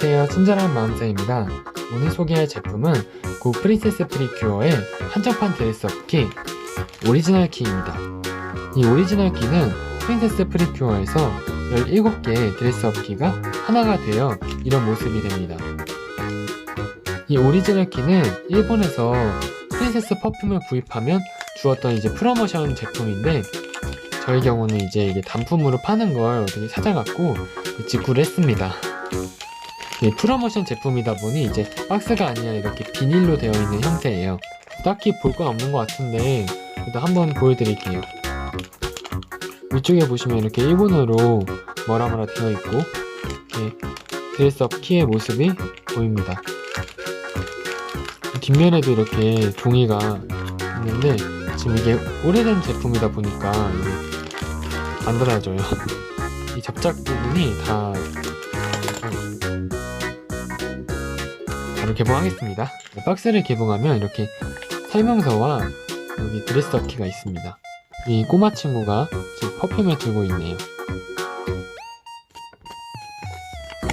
안녕하세요. 친절한 마음새입니다. 오늘 소개할 제품은 고 프린세스 프리큐어의 한정판 드레스업 키 오리지널 키입니다. 이 오리지널 키는 프린세스 프리큐어에서 17개의 드레스업 키가 하나가 되어 이런 모습이 됩니다. 이 오리지널 키는 일본에서 프린세스 퍼퓸을 구입하면 주었던 이제 프로모션 제품인데 저희 경우는 이제 이게 단품으로 파는 걸 어떻게 찾아갖고 직구를 했습니다. 네, 프로모션 제품이다 보니 이제 박스가 아니라 이렇게 비닐로 되어 있는 형태예요. 딱히 볼 건 없는 것 같은데 그래도 한번 보여드릴게요. 위쪽에 보시면 이렇게 일본어로 뭐라 뭐라 되어 있고 이렇게 드레스업 키의 모습이 보입니다. 뒷면에도 이렇게 종이가 있는데 지금 이게 오래된 제품이다 보니까 안 닫아져요. 이 접착 부분이 다 개봉하겠습니다. 네, 박스를 개봉하면 이렇게 설명서와 여기 드레스업 키가 있습니다. 이 꼬마 친구가 지금 퍼퓸을 들고 있네요.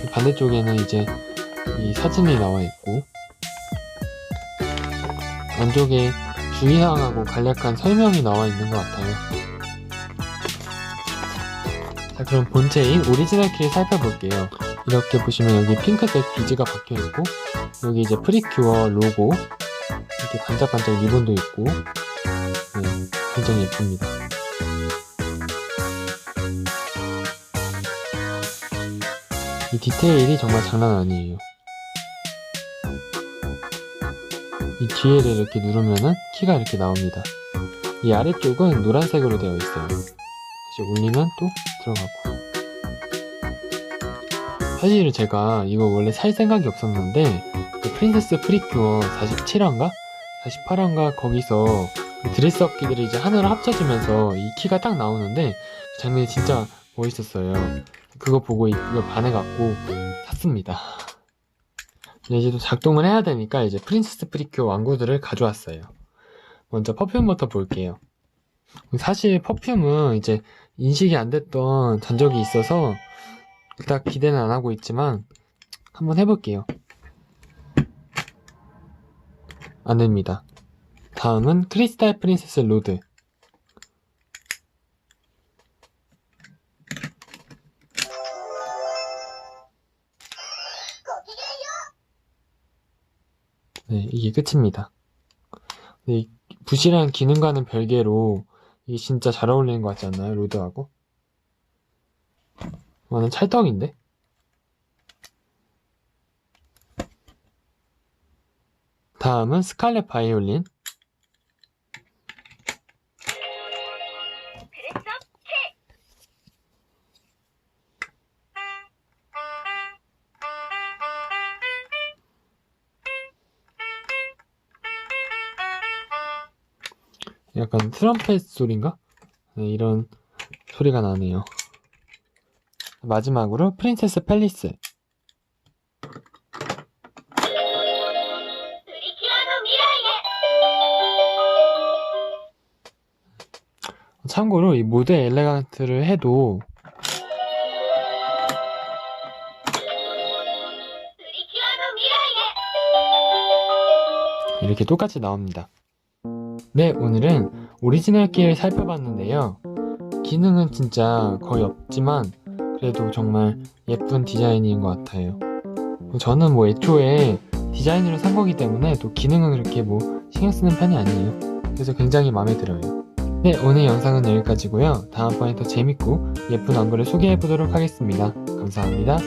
이 반대쪽에는 이제 이 사진이 나와 있고 안쪽에 주의사항하고 간략한 설명이 나와 있는 것 같아요. 자 그럼 본체인 오리지널 키를 살펴볼게요. 이렇게 보시면 여기 핑크색 비즈가 박혀 있고 여기 이제 프리큐어 로고 이렇게 반짝반짝 리본도 있고 네, 굉장히 예쁩니다. 이 디테일이 정말 장난 아니에요. 이 뒤에를 이렇게 누르면은 키가 이렇게 나옵니다. 이 아래쪽은 노란색으로 되어 있어요. 다시 올리면 또 들어가고. 사실 제가 이거 원래 살 생각이 없었는데 그 프린세스 프리큐어 47화인가? 48화인가 거기서 그 드레스업 키들이 이제 하나로 합쳐지면서 이 키가 딱 나오는데 그 장면이 진짜 멋있었어요. 그거 보고 이거 반해갖고 샀습니다. 이제 또 작동을 해야 되니까 이제 프린세스 프리큐어 완구들을 가져왔어요. 먼저 퍼퓸부터 볼게요. 사실 퍼퓸은 이제 인식이 안 됐던 전적이 있어서 그닥 기대는 안 하고 있지만 한번 해볼게요. 안 됩니다. 다음은 크리스탈 프린세스 로드. 네, 이게 끝입니다. 네, 이 부실한 기능과는 별개로 이게 진짜 잘 어울리는 것 같지 않나요? 로드하고? 완전 찰떡인데? 다음은 스칼렛 바이올린. 약간 트럼펫 소리인가? 네, 이런 소리가 나네요. 마지막으로 프린세스 팰리스. 참고로 이 모드 엘레강트를 해도 이렇게 똑같이 나옵니다. 네, 오늘은 오리지널 키를 살펴봤는데요. 기능은 진짜 거의 없지만 그래도 정말 예쁜 디자인인 것 같아요. 뭐 저는 뭐 애초에 디자인으로 산 거기 때문에 또 기능은 그렇게 뭐 신경 쓰는 편이 아니에요. 그래서 굉장히 마음에 들어요. 네, 오늘 영상은 여기까지고요. 다음번에 더 재밌고 예쁜 왕구를 소개해 보도록 하겠습니다. 감사합니다.